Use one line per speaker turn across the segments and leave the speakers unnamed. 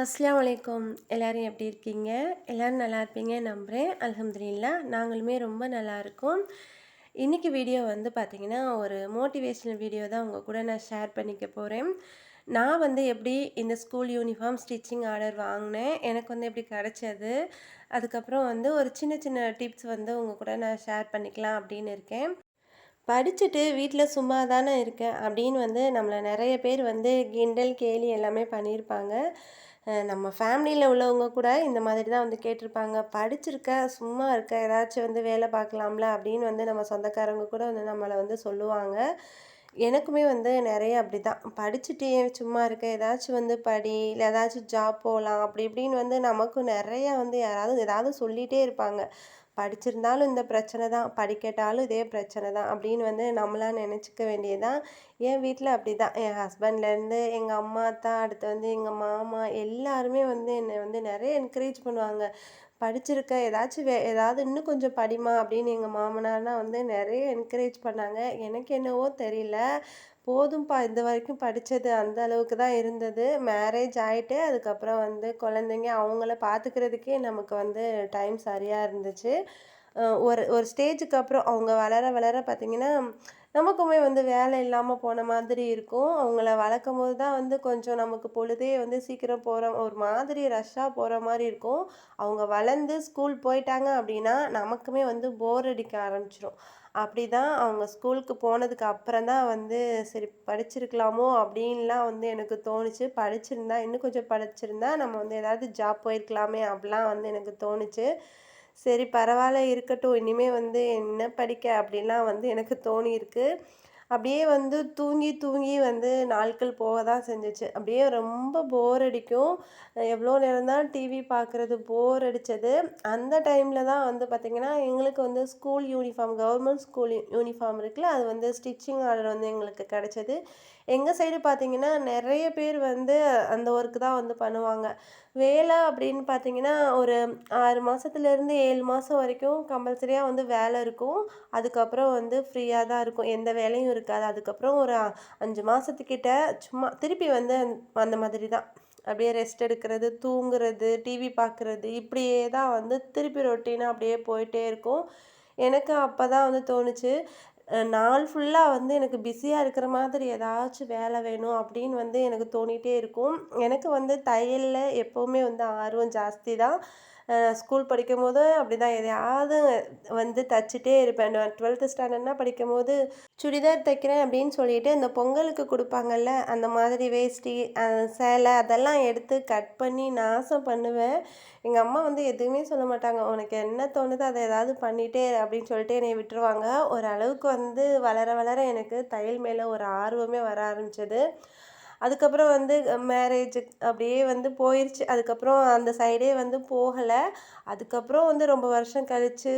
அஸ்லாம் வலைக்கம் எல்லோரும் எப்படி இருக்கீங்க? எல்லோரும் நல்லா இருப்பீங்க நம்புகிறேன். அலமதுல்லா நாங்களுமே ரொம்ப நல்லா இருக்கோம். இன்றைக்கி வீடியோ வந்து பார்த்திங்கன்னா ஒரு மோட்டிவேஷனல் வீடியோ தான் உங்கள் கூட நான் ஷேர் பண்ணிக்க போகிறேன். நான் வந்து எப்படி இந்த ஸ்கூல் யூனிஃபார்ம் ஸ்டிச்சிங் ஆர்டர் வாங்கினேன். எனக்கு வந்து எப்படி கிடச்சது? அதுக்கப்புறம் வந்து ஒரு சின்ன சின்ன டிப்ஸ் வந்து உங்கள் கூட நான் ஷேர் பண்ணிக்கலாம் அப்படின்னு இருக்கேன். படிச்சுட்டு வீட்டில் சும்மா தானே இருக்கேன் அப்படின்னு வந்து நம்மளை நிறைய பேர் வந்து கிண்டல் கேலி எல்லாமே பண்ணியிருப்பாங்க. நம்ம ஃபேமிலியில் உள்ளவங்க கூட இந்த மாதிரி தான் வந்து கேட்டிருப்பாங்க. படிச்சிருக்க சும்மா இருக்க ஏதாச்சும் வந்து வேலை பார்க்கலாம்ல? அப்படின்னு வந்து நம்ம சொந்தக்காரங்க கூட வந்து நம்மளை வந்து சொல்லுவாங்க. எனக்குமே வந்து நிறைய அப்படி தான் படிச்சுட்டே சும்மா இருக்க ஏதாச்சும் வந்து படி இல்லை ஏதாச்சும் ஜாப் போகலாம் அப்படி இப்படின்னு வந்து நமக்கும் நிறையா வந்து யாராவது ஏதாவது சொல்லிகிட்டே இருப்பாங்க. படிச்சிருந்தாலும் இந்த பிரச்சனை தான் படிக்கட்டாலும் இதே பிரச்சனை தான் அப்படின்னு வந்து நம்மளாம் நினச்சிக்க வேண்டியதுதான். என் வீட்டில் அப்படி தான் என் ஹஸ்பண்ட்லேருந்து எங்கள் அம்மா தான் அடுத்து வந்து எங்கள் மாமா எல்லாருமே வந்து என்னை வந்து நிறைய என்கரேஜ் பண்ணுவாங்க. படிச்சிருக்க ஏதாச்சும் வே ஏதாவது இன்னும் கொஞ்சம் படிமா அப்படின்னு எங்கள் மாமனார்லாம் வந்து நிறைய என்கரேஜ் பண்ணாங்க. எனக்கு என்னவோ தெரியல. போதும்பா இது வரைக்கும் படித்தது அந்த அளவுக்கு தான் இருந்தது. மேரேஜ் ஆகிட்டு அதுக்கப்புறம் வந்து குழந்தைங்க அவங்கள பார்த்துக்கிறதுக்கே நமக்கு வந்து டைம் சரியாக இருந்துச்சு. ஒரு ஒரு ஸ்டேஜுக்கு அப்புறம் அவங்க வளர வளர பார்த்திங்கன்னா நமக்குமே வந்து வேலை இல்லாமல் போன மாதிரி இருக்கும். அவங்கள வளர்க்கும் போது தான் வந்து கொஞ்சம் நமக்கு பொழுதே வந்து சீக்கிரம் போகிற ஒரு மாதிரி ரஷ்ஷாக போகிற மாதிரி இருக்கும். அவங்க வளர்ந்து ஸ்கூல் போயிட்டாங்க அப்படின்னா நமக்குமே வந்து போர் அடிக்க ஆரம்பிச்சிடும் அப்படி தான் அவங்க ஸ்கூலுக்கு போனதுக்கு அப்புறம் தான் வந்து சரி படிச்சிருக்கலாமோ அப்படின்லாம் வந்து எனக்கு தோணுச்சு. படிச்சிருந்தா இன்னும் கொஞ்சம் படிச்சிருந்தா நம்ம வந்து ஏதாவது ஜாப் போயிருக்கலாமே அப்படிலாம் வந்து எனக்கு தோணுச்சு. சரி பரவாயில்ல இருக்கட்டும். இனிமே வந்து என்ன படிக்க அப்படிலாம் வந்து எனக்கு தோணியிருக்கு. அப்படியே வந்து தூங்கி தூங்கி வந்து நாட்கள் போக தான் செஞ்சிச்சு. அப்படியே ரொம்ப போர் அடிக்கும். எவ்வளோ நேரம் தான் டிவி பார்க்குறது போர் அடித்தது அந்த டைமில் தான் வந்து பார்த்திங்கன்னா எங்களுக்கு வந்து school uniform government school uniform இருக்குல்ல அது வந்து ஸ்டிச்சிங் ஆர்டர் வந்து எங்களுக்கு கிடச்சிது. எங்கள் சைடு பார்த்திங்கன்னா நிறைய பேர் வந்து அந்த ஒர்க்கு தான் வந்து பண்ணுவாங்க. வேலை அப்படின்னு பார்த்தீங்கன்னா ஒரு ஆறு மாதத்துலேருந்து ஏழு மாதம் வரைக்கும் கம்பல்சரியாக வந்து வேலை இருக்கும். அதுக்கப்புறம் வந்து ஃப்ரீயாக தான் இருக்கும். எந்த வேலையும் இருக்காது. அதுக்கப்புறம் ஒரு அஞ்சு மாதத்துக்கிட்ட சும்மா திருப்பி வந்து அந்த- மாதிரி தான். அப்படியே ரெஸ்ட் எடுக்கிறது தூங்குறது டிவி பார்க்குறது இப்படியே தான் வந்து திருப்பி ரொட்டீனாக அப்படியே போயிட்டே இருக்கும். எனக்கு அப்போ தான் வந்து தோணுச்சு. நாள் ஃபுல்லாக வந்து எனக்கு பிஸியாக இருக்கிற மாதிரி ஏதாச்சும் வேலை வேணும் அப்படின்னு வந்து எனக்கு தோணிகிட்டே இருக்கும். எனக்கு வந்து தையலில் எப்போவுமே வந்து ஆர்வம் ஜாஸ்தி தான். ஸ்கூல் படிக்கும் போது அப்படி தான் எதையாவது வந்து தச்சுட்டே இருப்பேன். நான் டுவெல்த்து ஸ்டாண்டர்ட்னா படிக்கும் போது சுடிதார் தைக்கிறேன் அப்படின்னு சொல்லிட்டு இந்த பொங்கலுக்கு கொடுப்பாங்கல்ல அந்த மாதிரி வேஷ்டி சேலை அதெல்லாம் எடுத்து கட் பண்ணி நாசம் பண்ணுவேன். எங்கள் அம்மா வந்து எதுவுமே சொல்ல மாட்டாங்க. உனக்கு என்ன தோணுதோ அதை ஏதாவது பண்ணிட்டே அப்படின்னு சொல்லிட்டு என்னை விட்டுருவாங்க. ஓரளவுக்கு வந்து வளர வளர எனக்கு தையல் மேலே ஒரு ஆர்வமே வர ஆரம்பிச்சது. அதுக்கப்புறம் வந்து மேரேஜு அப்படியே வந்து போயிடுச்சு அதுக்கப்புறம் அந்த சைடே வந்து போகலை. அதுக்கப்புறம் வந்து ரொம்ப வருஷம் கழிச்சு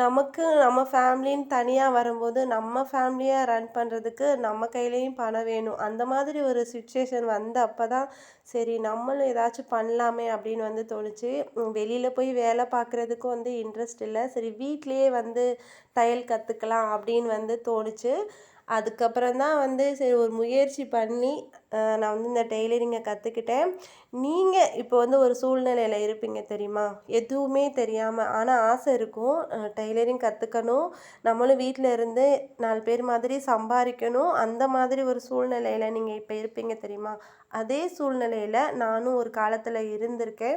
நமக்கு நம்ம ஃபேமிலின்னு தனியாக வரும்போது நம்ம ஃபேமிலியை ரன் பண்ணுறதுக்கு நம்ம கையிலையும் பணம் வேணும். அந்த மாதிரி ஒரு சுச்சுவேஷன் வந்த அப்போ தான் சரி நம்மளும் ஏதாச்சும் பண்ணலாமே அப்படின்னு வந்து தோணுச்சு. வெளியில் போய் வேலை பார்க்குறதுக்கும் வந்து இன்ட்ரெஸ்ட் இல்லை. சரி வீட்லேயே வந்து தையல் கற்றுக்கலாம் அப்படின்னு வந்து தோணுச்சு. அதுக்கப்புறம் தான் வந்து சரி ஒரு முயற்சி பண்ணி நான் வந்து இந்த டெய்லரிங்கை கற்றுக்கிட்டேன் நீங்கள் இப்போ வந்து ஒரு சூழ்நிலையில் இருப்பீங்க தெரியுமா? எதுவுமே தெரியாமல் ஆனால் ஆசை இருக்கும். டெய்லரிங் கற்றுக்கணும் நம்மளும் வீட்டில் இருந்து நாலு பேர் மாதிரி சம்பாதிக்கணும் அந்த மாதிரி ஒரு சூழ்நிலையில் நீங்கள் இப்போ இருப்பீங்க தெரியுமா? அதே சூழ்நிலையில் நானும் ஒரு காலத்தில் இருந்திருக்கேன்.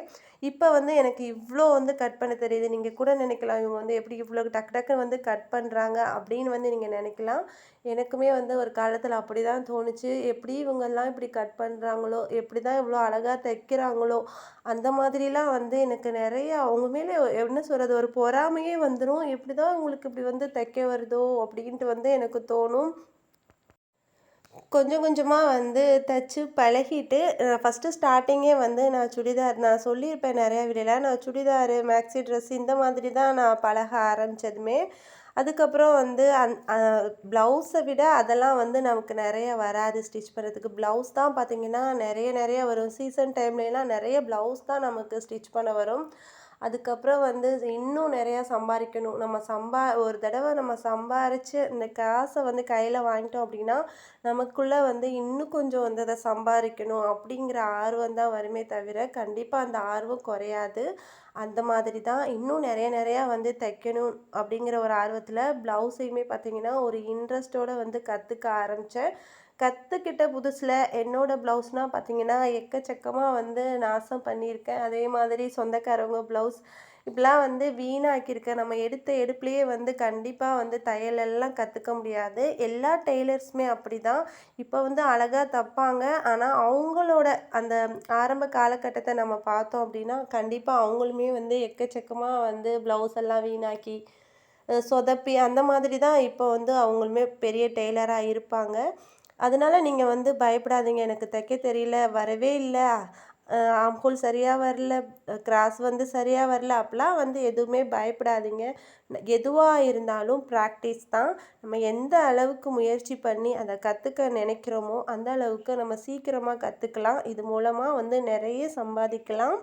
இப்போ வந்து எனக்கு இவ்வளோ வந்து கட் பண்ண தெரியுது. நீங்கள் கூட நினைக்கலாம் இவங்க வந்து எப்படி இவ்வளோ டக்கு டக்குன்னு வந்து கட் பண்ணுறாங்க அப்படின்னு வந்து நீங்கள் நினைக்கலாம். எனக்குமே வந்து ஒரு காலத்தில் அப்படி தான் தோணுச்சு. எப்படி இவங்கெல்லாம் இப்படி கட் பண்ணுறாங்களோ எப்படி தான் இவ்வளோ அழகாக தைக்கிறாங்களோ? அந்த மாதிரிலாம் வந்து எனக்கு நிறைய அவங்க மேலே என்ன சொல்கிறது ஒரு பொறாமையே வந்துடும் எப்படி தான் உங்களுக்கு இப்படி வந்து தைக்க வருதோ? அப்படின்ட்டு வந்து எனக்கு தோணும். கொஞ்சம் கொஞ்சமாக வந்து தைச்சு பழகிட்டு ஃபஸ்ட்டு ஸ்டார்டிங்கே வந்து நான் சுடிதார் நான் சொல்லியிருப்பேன் நிறையா வீடியோவில் நான் சுடிதாரு மேக்ஸி ட்ரெஸ் இந்த மாதிரி தான் நான் பழக ஆரம்பித்ததுமே அதுக்கப்புறம் வந்து அந் ப்ளவுஸை விட அதெல்லாம் வந்து நமக்கு நிறைய வராது. ஸ்டிச் பண்ணுறதுக்கு ப்ளவுஸ் தான் பார்த்திங்கன்னா நிறைய நிறைய வரும். சீசன் டைம்லலாம் நிறைய ப்ளவுஸ் தான் நமக்கு ஸ்டிச் பண்ண வரும். அதுக்கப்புறம் வந்து இன்னும் நிறையா சம்பாதிக்கணும். நம்ம சம்பா ஒரு தடவை நம்ம சம்பாரித்து இந்த காசை வந்து கையில் வாங்கிட்டோம் அப்படின்னா நமக்குள்ளே வந்து இன்னும் கொஞ்சம் வந்து அதை சம்பாதிக்கணும் அப்படிங்கிற ஆர்வம் தான் வருமே தவிர கண்டிப்பாக அந்த ஆர்வம் குறையாது. அந்த மாதிரி தான் இன்னும் நிறைய நிறையா வந்து தைக்கணும் அப்படிங்கிற ஒரு ஆர்வத்தில் ப்ளவுஸையுமே பார்த்திங்கன்னா ஒரு இன்ட்ரெஸ்ட்டோடு வந்து கற்றுக்க ஆரம்பித்தேன் கற்றுக்கிட்ட புதுசில் என்னோடய ப்ளவுஸ்னால் பார்த்திங்கன்னா எக்கச்சக்கமாக வந்து நாசம் பண்ணியிருக்கேன். அதே மாதிரி சொந்தக்காரவங்க ப்ளவுஸ் இப்படிலாம் வந்து வீணாக்கியிருக்கேன் நம்ம எடுத்த எடுப்புலேயே வந்து கண்டிப்பாக வந்து தையலெல்லாம் கற்றுக்க முடியாது. எல்லா டெய்லர்ஸுமே அப்படி தான் இப்போ வந்து அழகாக தைப்பாங்க. ஆனால் அவங்களோட அந்த ஆரம்ப காலகட்டத்தை நம்ம பார்த்தோம் அப்படின்னா கண்டிப்பாக அவங்களுமே வந்து எக்கச்சக்கமாக வந்து ப்ளவுஸ் எல்லாம் வீணாக்கி சொதப்பி அந்த மாதிரி தான் இப்போ வந்து அவங்களுமே பெரிய டெய்லராக இருப்பாங்க. அதனால நீங்கள் வந்து பயப்படாதீங்க. எனக்கு தைக்க தெரியல வரவே இல்லை. ஆம்ஹோல் சரியாக வரல கிராஸ் வந்து சரியாக வரல அப்படிலாம் வந்து எதுவுமே பயப்படாதீங்க. எதுவாக இருந்தாலும் ப்ராக்டிஸ் தான். நம்ம எந்த அளவுக்கு முயற்சி பண்ணி அதை கற்றுக்க நினைக்கிறோமோ அந்த அளவுக்கு நம்ம சீக்கிரமாக கற்றுக்கலாம் இது மூலமாக வந்து நிறைய சம்பாதிக்கலாம்.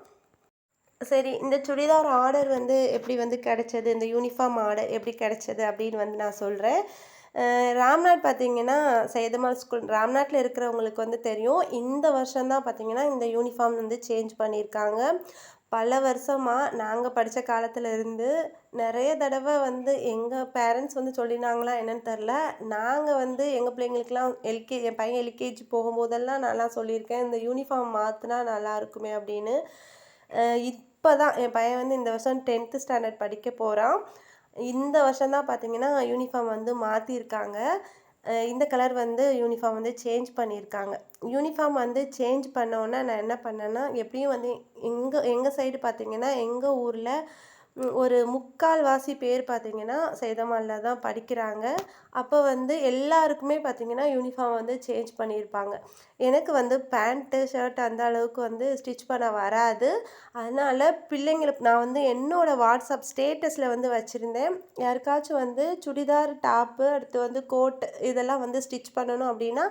சரி இந்த சுடிதார் ஆர்டர் வந்து எப்படி வந்து கிடைச்சது? இந்த யூனிஃபார்ம் ஆர்டர் எப்படி கிடைச்சது அப்படின்னு வந்து நான் சொல்கிறேன் ராம்நாட் பார்த்தீங்கன்னா சேதமால் ஸ்கூல் ராம்நாட்டில் இருக்கிறவங்களுக்கு வந்து தெரியும். இந்த வருஷம் தான் பார்த்தீங்கன்னா இந்த யூனிஃபார்ம் வந்து சேஞ்ச் பண்ணியிருக்காங்க. பல வருஷமாக நாங்கள் படித்த காலத்தில் இருந்து நிறைய தடவை வந்து எங்கள் பேரண்ட்ஸ் வந்து சொல்லினாங்களா என்னன்னு தெரில நாங்கள் வந்து எங்கள் பிள்ளைங்களுக்குலாம் எல்கே என் பையன் எல்கேஜி போகும்போதெல்லாம் நல்லா சொல்லியிருக்கேன் இந்த யூனிஃபார்ம் மாற்றினா நல்லா இருக்குமே அப்படின்னு. இப்போ தான் என் பையன் வந்து இந்த வருஷம் டென்த்து ஸ்டாண்டர்ட் படிக்க போகிறான் இந்த வருஷம் தான் பார்த்தீங்கன்னா யூனிஃபார்ம் வந்து மாற்றிருக்காங்க இந்த கலர் வந்து யூனிஃபார்ம் வந்து சேஞ்ச் பண்ணியிருக்காங்க யூனிஃபார்ம் வந்து சேஞ்ச் பண்ணோன்னே நான் என்ன பண்ணேன்னா எப்படியும் வந்து எங்கள் எங்கள் சைடு பார்த்தீங்கன்னா எங்கள் ஊரில் ஒரு முக்கால்வாசி பேர் பார்த்திங்கன்னா சேதமாலில் தான் படிக்கிறாங்க. அப்போ வந்து எல்லாருக்குமே பார்த்திங்கன்னா யூனிஃபார்ம் வந்து சேஞ்ச் பண்ணியிருப்பாங்க எனக்கு வந்து பேண்ட்டு ஷர்ட் அந்த அளவுக்கு வந்து ஸ்டிச் பண்ண வராது. அதனால் பிள்ளைங்களுக்கு நான் வந்து என்னோடய வாட்ஸ்அப் ஸ்டேட்டஸில் வந்து வச்சுருந்தேன். யாருக்காச்சும் வந்து சுடிதார் டாப்பு அடுத்து வந்து கோட் இதெல்லாம் வந்து ஸ்டிச் பண்ணணும் அப்படின்னா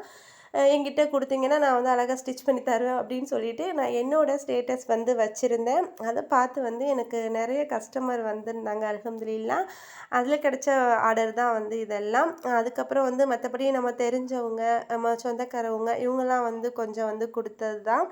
என்கிட்ட கொடுத்தீங்கன்னா நான் வந்து அழகாக ஸ்டிச் பண்ணி தருவேன் அப்படின்னு சொல்லிட்டு நான் என்னோடய ஸ்டேட்டஸ் வந்து வச்சுருந்தேன். அதை பார்த்து வந்து எனக்கு நிறைய கஸ்டமர் வந்திருந்தாங்க அலகம்துலாம் அதில் கிடைச்ச ஆர்டர் தான் வந்து இதெல்லாம். அதுக்கப்புறம் வந்து மற்றபடி நம்ம தெரிஞ்சவங்க நம்ம சொந்தக்காரவங்க இவங்கெல்லாம் வந்து கொஞ்சம் வந்து கொடுத்தது தான்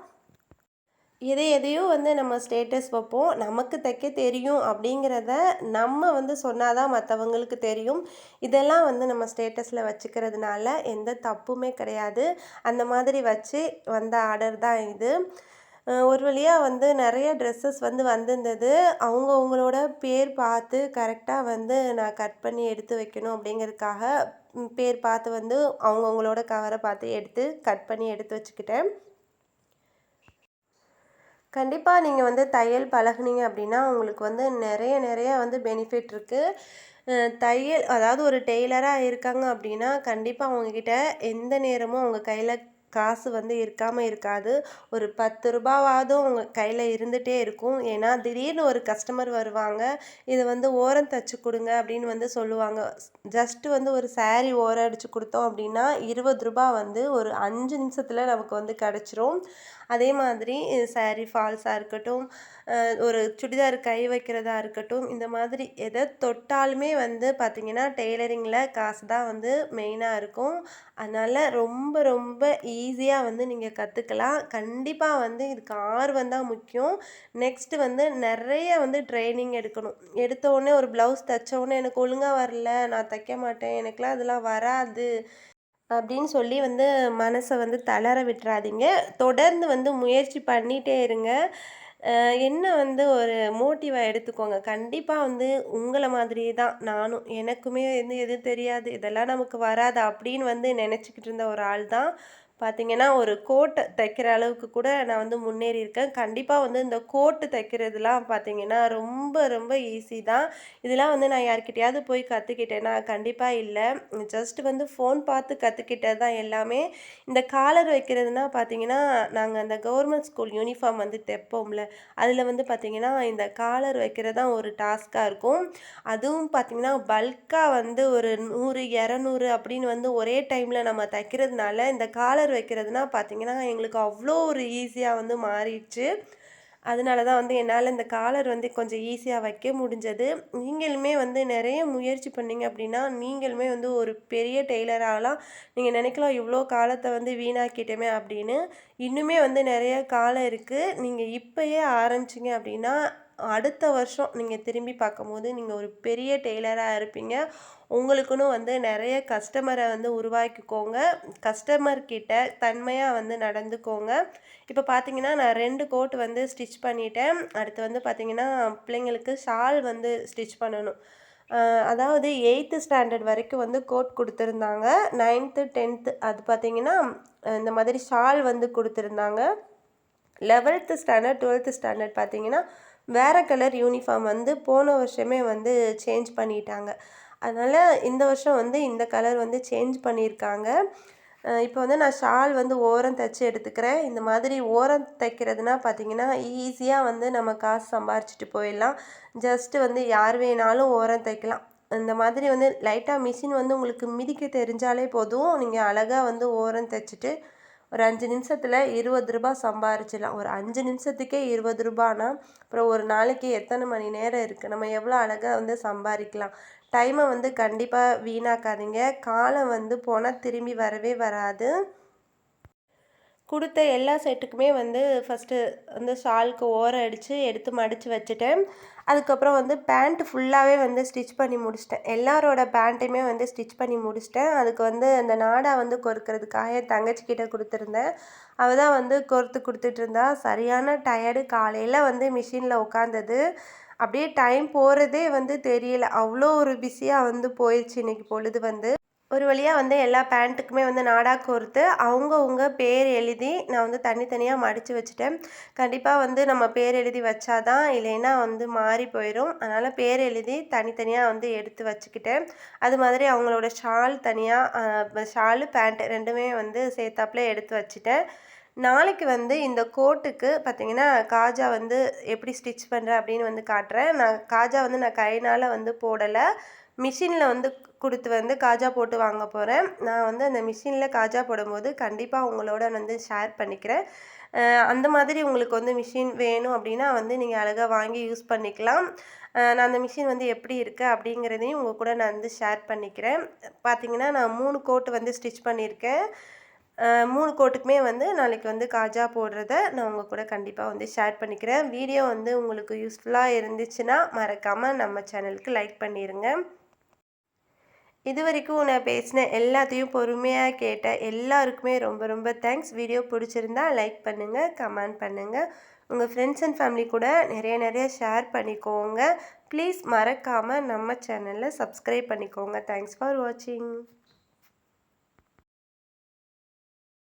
எதை எதையோ வந்து நம்ம ஸ்டேட்டஸ் வைப்போம். நமக்கு தைக்க தெரியும் அப்படிங்கிறத நம்ம வந்து சொன்னால் தான் மற்றவங்களுக்கு தெரியும். இதெல்லாம் வந்து நம்ம ஸ்டேட்டஸில் வச்சுக்கிறதுனால எந்த தப்புமே கிடையாது. அந்த மாதிரி வச்சு வந்த ஆர்டர் தான் இது. ஒரு வழியாக வந்து நிறைய ட்ரெஸ்ஸஸ் வந்து வந்திருந்தது. அவங்கவுங்களோட பேர் பார்த்து கரெக்டாக வந்து நான் கட் பண்ணி எடுத்து வைக்கணும் அப்படிங்கிறதுக்காக பேர் பார்த்து வந்து அவங்கவுங்களோட கவரை பார்த்து எடுத்து கட் பண்ணி எடுத்து வச்சுக்கிட்டேன். கண்டிப்பாக நீங்கள் வந்து தையல் பழகுனீங்க அப்படின்னா உங்களுக்கு வந்து நிறைய நிறைய வந்து பெனிஃபிட் இருக்குது தையல் அதாவது ஒரு டெய்லராக இருக்காங்க அப்படின்னா கண்டிப்பாக அவங்கக்கிட்ட எந்த நேரமும் அவங்க கையில் காசு வந்து இருக்காமல் இருக்காது. ஒரு பத்து ரூபாவாவது உங்கள் கையில் இருந்துகிட்டே இருக்கும். ஏன்னா திடீர்னு ஒரு கஸ்டமர் வருவாங்க. இதை வந்து ஓரம் தைச்சி கொடுங்க அப்படின்னு வந்து சொல்லுவாங்க. ஜஸ்ட்டு வந்து ஒரு சாரீ ஓரம் அடித்து கொடுத்தோம் அப்படின்னா இருபது ரூபா வந்து ஒரு அஞ்சு நிமிஷத்தில் நமக்கு வந்து கிடச்சிரும். அதே மாதிரி சாரீ ஃபால்ஸாக இருக்கட்டும் ஒரு சுடிதார் கை வைக்கிறதா இருக்கட்டும் இந்த மாதிரி எதை தொட்டாலுமே வந்து பார்த்திங்கன்னா டெய்லரிங்கில் காசு தான் வந்து மெயினாக இருக்கும். அதனால் ரொம்ப ரொம்ப ஈஸியாக வந்து நீங்கள் கற்றுக்கலாம் கண்டிப்பாக வந்து இதுக்கு ஆர்வம் தான் முக்கியம். நெக்ஸ்ட்டு வந்து நிறைய வந்து ட்ரைனிங் எடுக்கணும். எடுத்த உடனே ஒரு ப்ளவுஸ் தைச்ச உடனே எனக்கு ஒழுங்காக வரல நான் தைக்க மாட்டேன் எனக்குலாம் அதெல்லாம் வராது. அப்படின்னு சொல்லி வந்து மனசை வந்து தளர விட்டுறாதீங்க. தொடர்ந்து வந்து முயற்சி பண்ணிகிட்டே இருங்க. என்ன வந்து ஒரு மோட்டிவாக எடுத்துக்கோங்க. கண்டிப்பாக வந்து உங்களை மாதிரியே தான் நானும். எனக்குமே வந்து எதுவும் தெரியாது. இதெல்லாம் நமக்கு வராது அப்படின்னு வந்து நினச்சிக்கிட்டு இருந்த ஒரு ஆள் தான் பார்த்திங்கன்னா ஒரு கோட்டை தைக்கிற அளவுக்கு கூட நான் வந்து முன்னேறி இருக்கேன். கண்டிப்பாக வந்து இந்த கோட்டு தைக்கிறதுலாம் பார்த்திங்கன்னா ரொம்ப ரொம்ப ஈஸி தான். இதெல்லாம் வந்து நான் யார்கிட்டயாவது போய் கற்றுக்கிட்டேன்னா கண்டிப்பாக இல்லை. ஜஸ்ட் வந்து ஃபோன் பார்த்து கற்றுக்கிட்டது தான் எல்லாமே. இந்த காலர் வைக்கிறதுனா பார்த்திங்கன்னா நாங்கள் அந்த கவர்மெண்ட் ஸ்கூல் யூனிஃபார்ம் வந்து தைப்போம்ல அதில் வந்து பார்த்திங்கன்னா இந்த காலர் வைக்கிறது தான் ஒரு டாஸ்க்காக இருக்கும். அதுவும் பார்த்திங்கன்னா பல்காக வந்து ஒரு நூறு இரநூறு அப்படின்னு வந்து ஒரே டைமில் நம்ம தைக்கிறதுனால இந்த காலர் வைக்கிறதுனா பார்த்திங்கன்னா எங்களுக்கு அவ்வளோ ஒரு ஈஸியாக வந்து மாறிடுச்சு. அதனால தான் வந்து என்னால் இந்த காலர் வந்து கொஞ்சம் ஈஸியாக வைக்க முடிஞ்சது. நீங்களுமே வந்து நிறைய முயற்சி பண்ணீங்க அப்படின்னா நீங்களுமே வந்து ஒரு பெரிய டெய்லராகலாம் நீங்கள் நினைக்கலாம் இவ்வளோ காலத்தை வந்து வீணாக்கிட்டோமே அப்படின்னு. இன்னுமே வந்து நிறைய காலம் இருக்குது நீங்கள் இப்போயே ஆரம்பிச்சிங்க அப்படின்னா அடுத்த வருஷம் நீங்கள் திரும்பி பார்க்கும்போது நீங்கள் ஒரு பெரிய டெய்லராக இருப்பீங்க. உங்களுக்குன்னு வந்து நிறைய கஸ்டமரை வந்து உருவாக்கிக்கோங்க. கஸ்டமர் கிட்ட தன்மையாக வந்து நடந்துக்கோங்க. இப்போ பார்த்தீங்கன்னா நான் ரெண்டு கோட் வந்து ஸ்டிச் பண்ணிட்டேன். அடுத்து வந்து பார்த்தீங்கன்னா பிள்ளைங்களுக்கு ஷால் வந்து ஸ்டிச் பண்ணணும். அதாவது எயித்து ஸ்டாண்டர்ட் வரைக்கும் வந்து கோட் கொடுத்துருந்தாங்க. நைன்த்து டென்த்து அது பார்த்தீங்கன்னா இந்த மாதிரி ஷால் வந்து கொடுத்துருந்தாங்க. லெவல்த்து ஸ்டாண்டர்ட் டுவெல்த்து ஸ்டாண்டர்ட் பார்த்தீங்கன்னா வேறு கலர் யூனிஃபார்ம் வந்து போன வருஷமே வந்து சேஞ்ச் பண்ணிட்டாங்க. அதனால் இந்த வருஷம் வந்து இந்த கலர் வந்து சேஞ்ச் பண்ணியிருக்காங்க. இப்போ வந்து நான் ஷால் வந்து ஓரம் தைச்சி எடுத்துக்கிறேன். இந்த மாதிரி ஓரம் தைக்கிறதுனா பார்த்திங்கன்னா ஈஸியாக வந்து நம்ம காசு சம்பாரிச்சிட்டு போயிடலாம். ஜஸ்ட்டு வந்து யார் வேணாலும் ஓரம் தைக்கலாம். இந்த மாதிரி வந்து லைட்டாக மிஷின் வந்து உங்களுக்கு மிதிக்க தெரிஞ்சாலே போதும். நீங்கள் அழகாக வந்து ஓரம் தைச்சிட்டு ஒரு அஞ்சு நிமிஷத்தில் இருபது ரூபா சம்பாரிச்சிடலாம். ஒரு அஞ்சு நிமிஷத்துக்கே இருபது ரூபானா அப்புறம் ஒரு நாளைக்கு எத்தனை மணி நேரம் இருக்குது நம்ம எவ்வளோ அழகாக வந்து சம்பாதிக்கலாம் டைமை வந்து கண்டிப்பாக வீணாக்காதீங்க. காலம் வந்து போனால் திரும்பி வரவே வராது. கொடுத்த எல்லா செட்டுக்குமே வந்து ஃபஸ்ட்டு வந்து ஷாலுக்கு ஓரம் அடித்து எடுத்து மடித்து வச்சுட்டேன். அதுக்கப்புறம் வந்து பேண்ட் ஃபுல்லாகவே வந்து ஸ்டிச் பண்ணி முடிச்சிட்டேன். எல்லாரோட பேண்ட்டையுமே வந்து ஸ்டிச் பண்ணி முடிச்சிட்டேன். அதுக்கு வந்து அந்த நாடா வந்து கொறுக்கிறதுக்காக என் தங்கச்சிக்கிட்ட கொடுத்துருந்தேன். அவள் தான் வந்து கொறுத்து கொடுத்துட்டு இருந்தா சரியான டயர்டு காலையில் வந்து மிஷினில் உட்காந்தது அப்படியே டைம் போகிறதே வந்து தெரியல. அவ்வளோ ஒரு பிஸியாக வந்து போயிடுச்சு இன்றைக்கி பொழுது வந்து. ஒரு வழியாக வந்து எல்லா பேண்ட்டுக்குமே வந்து நாடாக கோர்த்து அவங்கவுங்க பேர் எழுதி நான் வந்து தனித்தனியாக மடித்து வச்சுட்டேன். கண்டிப்பாக வந்து நம்ம பேர் எழுதி வச்சாதான் இல்லைன்னா வந்து மாறி போயிடும் அதனால் பேர் எழுதி தனித்தனியாக வந்து எடுத்து வச்சுக்கிட்டேன். அது மாதிரி அவங்களோட ஷால் தனியாக ஷாலு பேண்ட்டு ரெண்டுமே வந்து சேர்த்தாப்புல எடுத்து வச்சுட்டேன். நாளைக்கு வந்து இந்த கோட்டுக்கு பார்த்தீங்கன்னா காஜா வந்து எப்படி ஸ்டிச் பண்ணுறேன் அப்படின்னு வந்து காட்டுறேன். நான் காஜா வந்து நான் கைனால் வந்து போடலை. மிஷினில் வந்து கொடுத்து வந்து காஜா போட்டு வாங்க போகிறேன் நான் வந்து அந்த மிஷினில் காஜா போடும்போது கண்டிப்பாக உங்களோட வந்து ஷேர் பண்ணிக்கிறேன். அந்த மாதிரி உங்களுக்கு வந்து மிஷின் வேணும் அப்படின்னா வந்து நீங்கள் அழகாக வாங்கி யூஸ் பண்ணிக்கலாம். நான் அந்த மிஷின் வந்து எப்படி இருக்குது அப்படிங்கிறதையும் உங்கள் கூட நான் வந்து ஷேர் பண்ணிக்கிறேன். பார்த்தீங்கன்னா நான் மூணு கோட்டு வந்து ஸ்டிச் பண்ணியிருக்கேன். மூணு கோட்டுக்குமே வந்து நாளைக்கு வந்து காஜா போடுறத நான் உங்கள் கூட கண்டிப்பாக வந்து ஷேர் பண்ணிக்கிறேன். வீடியோ வந்து உங்களுக்கு யூஸ்ஃபுல்லாக இருந்துச்சுன்னா மறக்காமல் நம்ம சேனலுக்கு லைக் பண்ணிடுங்க இது வரைக்கும் நான் பேசின எல்லாத்தையும் பொறுமையாக கேட்ட எல்லாருக்குமே ரொம்ப ரொம்ப தேங்க்ஸ் வீடியோ பிடிச்சிருந்தா லைக் பண்ணுங்கள் கமெண்ட் பண்ணுங்கள் உங்கள் ஃப்ரெண்ட்ஸ் அண்ட் ஃபேமிலி கூட நிறைய நிறைய ஷேர் பண்ணிக்கோங்க. ப்ளீஸ் மறக்காமல் நம்ம சேனலில் சப்ஸ்கிரைப் பண்ணிக்கோங்க. தேங்க்ஸ் ஃபார் வாட்சிங்